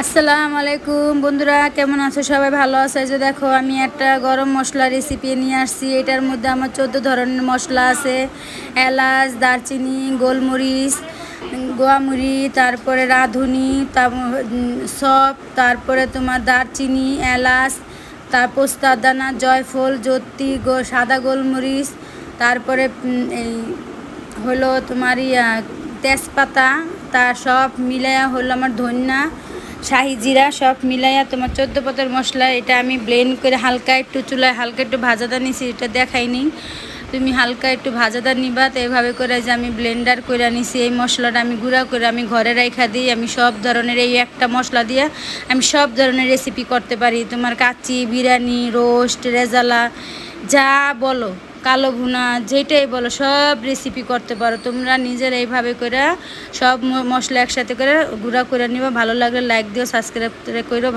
আসসালামু আলাইকুম বন্ধুরা, কেমন আছো? সবাই ভালো আছে? যে দেখো, আমি একটা গরম মশলা রেসিপি নিয়ে আসছি। এটার মধ্যে আমার চোদ্দ ধরনের মশলা আছে। এলাচ, দারচিনি, গোলমরিচ গোয়ামুড়ি তারপরে রাঁধুনি সব, তারপরে তোমার দারচিনি, এলাচ, তার পোস্তার দানা জয়ফল জ্যোতি গো, সাদা গোলমরিচ, তারপরে এই হলো তোমার ইয়া, তেজপাতা, তা সব মিলাইয়া হলো আমার ধন্যা শাহি জিরা সব মিলাইয়া তোমার চোদ্দ পাতার মশলা, এটা আমি ব্লেন্ড করে হালকা একটু চুলায় হালকা একটু ভাজাদা নিছি, এটা দেখাই দেখাইনি। তুমি হালকা একটু ভাজাদা নিবা, তো এইভাবে করে যে আমি ব্লেন্ডার করে নিছি এই মশলাটা আমি গুঁড়া করে আমি ঘরে রেখা দিই, আমি সব ধরনের এই একটা মশলা দিয়ে আমি সব ধরনের রেসিপি করতে পারি। তোমার কাচি বিরিয়ানি রোস্ট রেজালা, যা বলো, কালো ভুনা যেটাই বলো, সব রেসিপি করতে পারো। তোমরা নিজের এইভাবে করে সব মশলা একসাথে করে গুঁড়া করে নিবা। ভালো লাগলে লাইক দিও সাবস্ক্রাইব করে